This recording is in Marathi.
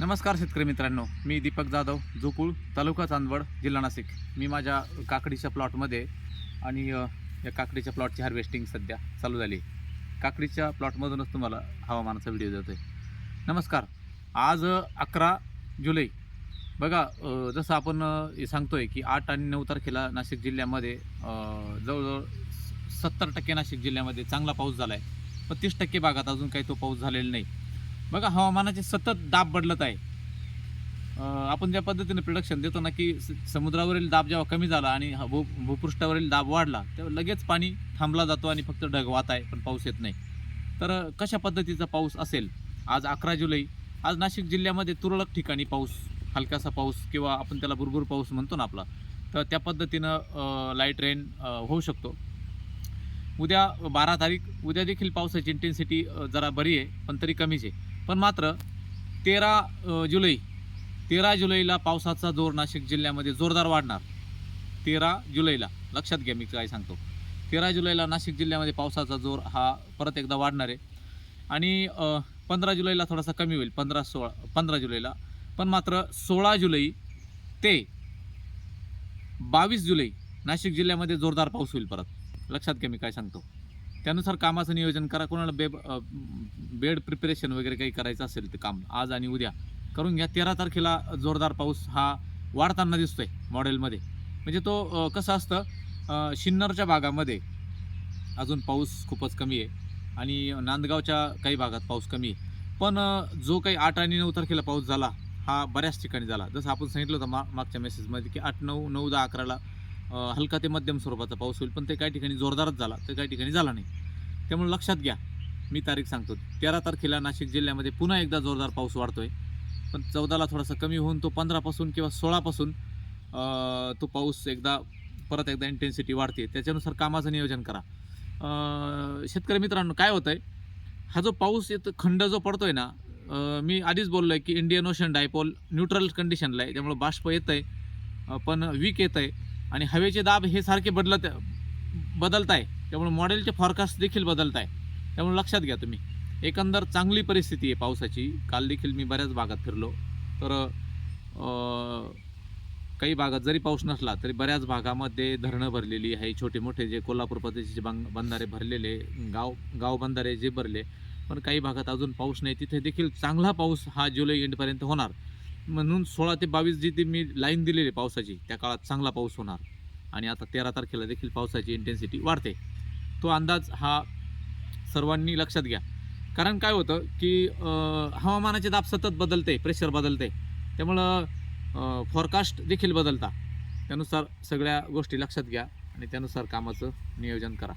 नमस्कार शेतकरी मित्रांनो मी दीपक जाधव जोकूळ तालुका चांदवड जिल्हा नाशिक. मी माझ्या काकडीच्या प्लॉटमध्ये आणि या काकडीच्या प्लॉटची हार्वेस्टिंग सध्या चालू झाली काकडीच्या प्लॉटमधूनच तुम्हाला हवामानाचा व्हिडिओ देतो आहे नमस्कार. आज अकरा जुलै. बघा जसं आपण सांगतो आहे की आठ आणि नऊ तारखेला नाशिक जिल्ह्यामध्ये जवळजवळ सत्तर टक्के नाशिक जिल्ह्यामध्ये चांगला पाऊस झाला आहे पण तीस टक्के भागात अजून काही तो पाऊस झालेला नाही. बघा हवामानाचे सतत दाब बदलत आहे. आपण ज्या पद्धतीने प्रोडक्शन देतो ना की समुद्रावरील दाब जेव्हा कमी झाला आणि हा भू भूपृष्ठावरील दाब वाढला तेव्हा लगेच पाणी थांबला जातो आणि फक्त ढग वाहत आहे पण पाऊस येत नाही. तर कशा पद्धतीचा पाऊस असेल? आज अकरा जुलै आज नाशिक जिल्ह्यामध्ये तुरळक ठिकाणी पाऊस हलकासा पाऊस किंवा आपण त्याला भुरभुर पाऊस म्हणतो ना आपला तर त्या पद्धतीनं लाइट रेन होऊ शकतो. उद्या बारा तारीख उद्या देखील पावसाची इंटेन्सिटी जरा बरी आहे पण तरी कमीच आहे. पण मात्र तेरा जुलै तेरा जुलैला पावसाचा जोर नाशिक जिल्ह्यामध्ये जोरदार वाढणार. तेरा जुलैला. लक्षात घ्या मी काय सांगतो. तेरा जुलैला नाशिक जिल्ह्यामध्ये पावसाचा जोर हा परत एकदा वाढणार आहे. आणि पंधरा जुलैला थोडासा कमी होईल. पंधरा सोळा पंधरा जुलैला. पण मात्र सोळा जुलै ते बावीस जुलै नाशिक जिल्ह्यामध्ये जोरदार पाऊस होईल परत. लक्षात घ्या मी काय सांगतो. त्यानुसार कामाचं नियोजन करा. कोणाला बेब बेड प्रिपरेशन वगैरे काही करायचं असेल ते काम आज आणि उद्या करून घ्या. तेरा तारखेला जोरदार पाऊस हा वाढताना दिसतो आहे मॉडेलमध्ये. म्हणजे तो कसं असतं शिन्नरच्या भागामध्ये अजून पाऊस खूपच कमी आहे आणि नांदगावच्या काही भागात पाऊस कमी आहे. पण जो काही आठ आणि नऊ तारखेला पाऊस झाला हा बऱ्याच ठिकाणी झाला. जसं आपण सांगितलं होतं मा मागच्या मेसेजमध्ये की आठ नऊ नऊ दहा अकराला हलका ते मध्यम स्वरूपाचा पाऊस होईल पण ते काही ठिकाणी जोरदारच झाला तर काही ठिकाणी झाला नाही. त्यामुळे लक्षात घ्या मी तारीख सांगतो. तेरा तारखेला नाशिक जिल्ह्यामध्ये पुन्हा एकदा जोरदार पाऊस वाढतो आहे पण चौदाला थोडासा कमी होऊन तो पंधरापासून किंवा सोळापासून तो पाऊस एकदा परत एकदा इंटेन्सिटी वाढते. त्याच्यानुसार कामाचं नियोजन करा. शेतकरी मित्रांनो काय होतं आहे हा जो पाऊस येतो खंड जो पडतो आहे ना मी आधीच बोललो आहे की इंडियन ओशन डायपोल न्यूट्रल कंडिशनला आहे. त्यामुळे बाष्प येतं आहे पण वीक येतं आहे आणि हवेचे दाब हे सारखे बदलत बदलत आहे त्यामुळे मॉडेलचे फॉरकास्ट देखील बदलत आहे त्यामुळे लक्षात घ्या तुम्ही. एकंदर चांगली परिस्थिती आहे पावसाची. काल देखील मी बऱ्याच भागात फिरलो. तर काही भागात जरी पाऊस नसला तरी बऱ्याच भागामध्ये धरणं भरलेली आहे. छोटे मोठे जे कोल्हापूर प्रदेशचे बंग बंधारे भरलेले गाव गाव बंधारे जे भरले पण काही भागात अजून पाऊस नाही. तिथे देखील चांगला पाऊस हा जुलै एंडपर्यंत होणार. म्हणून सोळा ते बावीस जी ती मी लाईन दिलेली आहे पावसाची त्या काळात चांगला पाऊस होणार. आणि आता तेरा तारखेला देखील पावसाची इंटेन्सिटी वाढते. तो अंदाज हा सर्वांनी लक्षात घ्या. कारण काय होतं की हवामानाचे दाब सतत बदलते प्रेशर बदलते. त्यामुळं फॉरकास्ट देखील बदलता. त्यानुसार सगळ्या गोष्टी लक्षात घ्या आणि त्यानुसार कामाचं नियोजन करा.